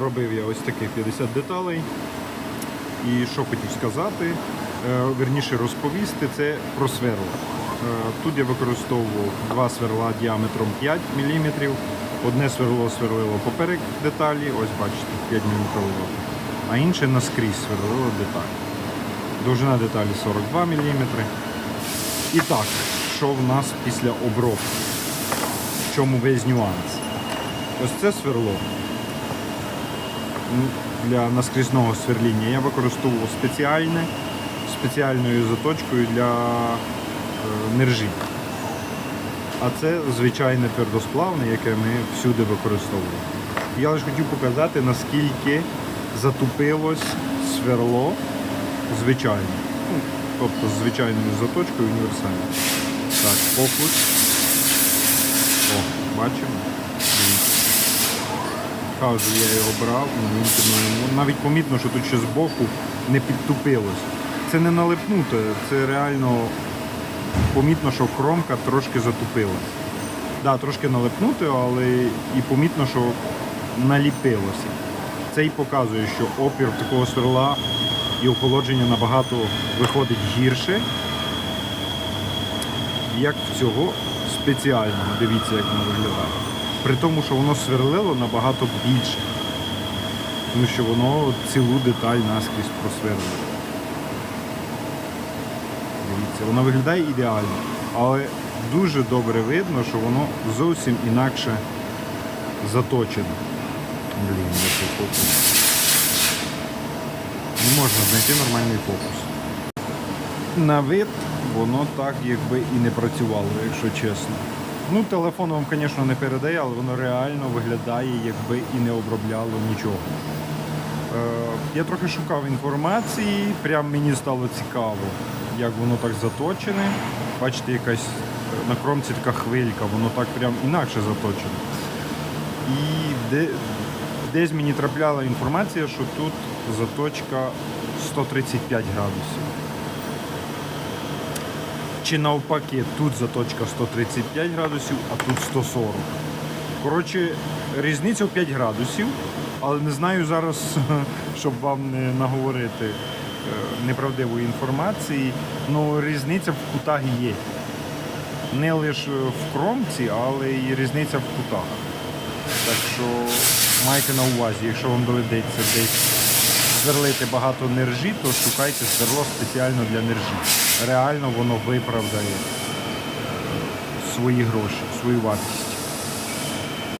робив я ось таких 50 деталей. І що хотів сказати, е, верніше розповісти, це про сверло. Е, Тут я використовував два сверла діаметром 5 мм. Одне сверло сверлило поперек деталі, ось бачите, 5 мм, а інше наскрізь сверлило деталі. Довжина деталі 42 мм. І так, що в нас після обробки? В чому весь нюанс? Ось це сверло для наскрізного сверління я використовував спеціальне, спеціальною заточкою для е, нержі. А це звичайне твердосплавне, яке ми всюди використовуємо. Я лише хотів показати, наскільки затупилось сверло звичайне. Ну, тобто з звичайною заточкою універсальною. Так, фокус. О, бачимо. Кажу, я його брав, ну, він під мною- навіть помітно, що тут ще збоку не підтупилось. Це не налипнуте, це реально помітно, що кромка трошки затупилась. Да, трошки налипнуте, але і помітно, що наліпилося. Це і показує, що опір такого сверла і охолодження набагато виходить гірше, як в цього спеціального. Дивіться, як воно виглядає. При тому, що воно сверлило набагато більше. Тому що воно цілу деталь наскрізь просверлило. Дивіться, воно виглядає ідеально, але дуже добре видно, що воно зовсім інакше заточено. Блін, цей фокус. Не можна знайти нормальний фокус. На вид воно так якби і не працювало, якщо чесно. Ну, телефон вам, звісно, не передає, але воно реально виглядає, якби і не обробляло нічого. Е, я трохи шукав інформації, прям мені стало цікаво, як воно так заточене. Бачите, якась е, на кромці така хвилька, воно так прям інакше заточене. І де, десь мені трапляла інформація, що тут заточка 135 градусів. Чи навпаки, тут заточка 135 градусів, а тут 140. Коротше, різниця в 5 градусів, але не знаю зараз, щоб вам не наговорити е, неправдивої інформації, але різниця в кутах є. Не лише в кромці, але й різниця в кутах. Так що майте на увазі, якщо вам доведеться десь сверлити багато нержі, то шукайте сверло спеціально для нержі. Реально воно виправдає свої гроші, свою вартість.